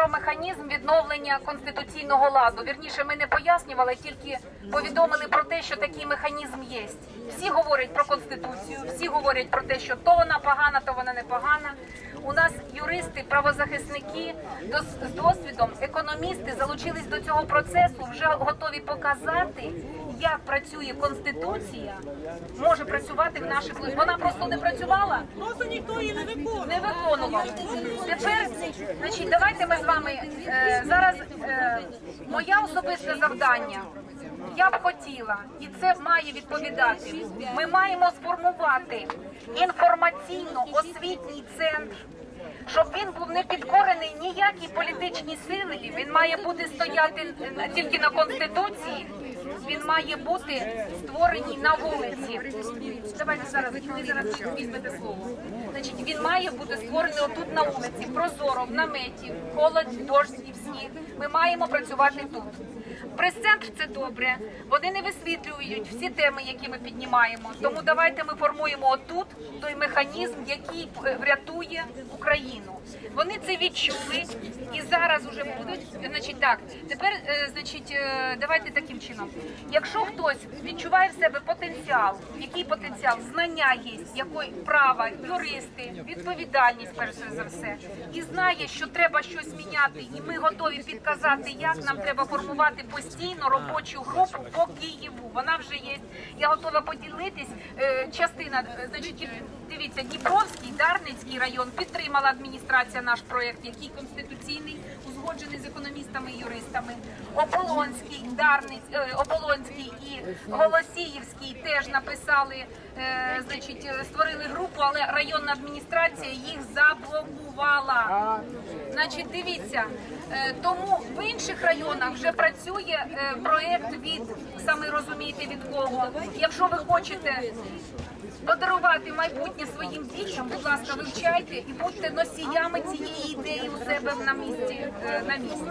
про механізм відновлення конституційного ладу. Вірніше, ми не пояснювали, тільки повідомили про те, що такий механізм є. Всі говорять про конституцію, всі говорять про те, що то вона погана, то вона не погана. У нас юристи, правозахисники з досвідом, економісти залучились до цього процесу, вже готові показати, як працює конституція, може працювати в наших Вона просто не працювала. Просто ніхто її не виконує. Не виконував. Тепер, значить, давайте ми з вами е, зараз. Е, моє особисте завдання. Я б хотіла, і це має відповідати. Ми маємо сформувати інформаційно-освітній центр, щоб він був не підкорений ніякій політичній силі. Він має бути стояти тільки на конституції. Він має бути створеній на вулиці. Давайте зараз ви зараз візьмете слово. Значить, він має бути створений отут на вулиці, прозоро, в наметі, холод, дощ і сніг. Ми маємо працювати тут. Прес-центр це добре. Вони не висвітлюють всі теми, які ми піднімаємо. Тому давайте ми формуємо отут той механізм, який е, врятує Україну. Вони це відчули і зараз уже будуть. Значить, так тепер, е, значить, е, давайте таким чином. Якщо хтось відчуває в себе потенціал, який потенціал, знання є, якої права, юристи, відповідальність перш за все, і знає, що треба щось міняти, і ми готові підказати, як нам треба формувати постійно робочу групу по Києву. Вона вже є. Я готова поділитись. Е, Частина, е, значить, дивіться, Дніпровський, Дарницький район підтримала адміністрація наш проект, який конституційний, узгоджений з економістами і юристами. Оболонський, Дарниць, е, Оболонський і Голосіївський теж написали, значить, створили групу, але районна адміністрація їх заблокувала. Значить, дивіться, тому в інших районах вже працює е, проект від саме розумієте від кого. Якщо ви хочете подарувати майбутнє своїм дітям, будь ласка, вивчайте і будьте носіями цієї ідеї у себе на місці. е, На місці.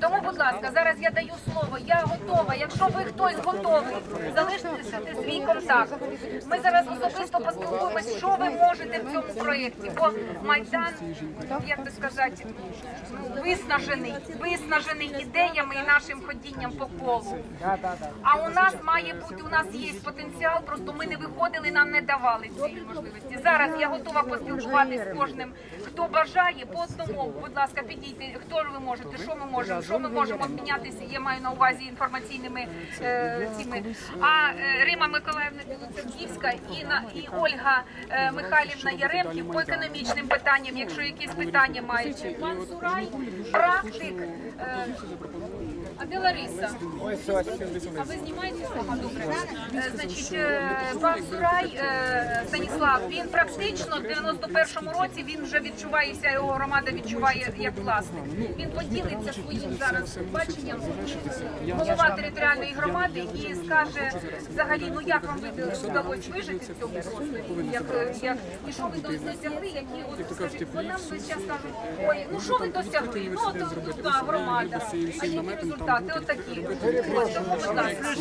Тому, будь ласка, зараз я даю слово. Я готова. Якщо ви хтось готовий, залиште свій контакт. Ми зараз особисто поспілкуємось, що ви можете в цьому проєкті. Бо майдан, як би сказати, ну, виснажений, виснажений ідеями і нашим ходінням по колу. А у нас має бути, у нас є потенціал, просто ми не виходили, нам не давали цієї можливості. Зараз я готова поспілкуватися з кожним, хто бажає по одному. Будь ласка, підійте, хто ви можете, що ми можемо, що ми можемо обмінятися. Я маю на увазі інформаційними е, цими. А е, Рима Миколаївна Білоцерківська і на і Ольга е, Михайлівна Яремків по економічним питанням, якщо якісь питання мають. Пан Сурай, практик. Е, а де Лариса? А ви знімаєте? Ага, добре. Е, Значить, е, пан Сурай е, Станіслав, він практично в 91-му році він вже відчуває, вся його громада відчуває як власник. Він поділиться своїм зараз баченням голова територіальної громади і скаже взагалі, ну як вам ви- вдалося вижити в цьому просторі? Як, е, як, і що ви досягли, які от скажіть, бо нам весь час кажуть, ой, ну що ви досягли? Ну от така громада. А які результати? Отакі. Ось, тому, будь ласка.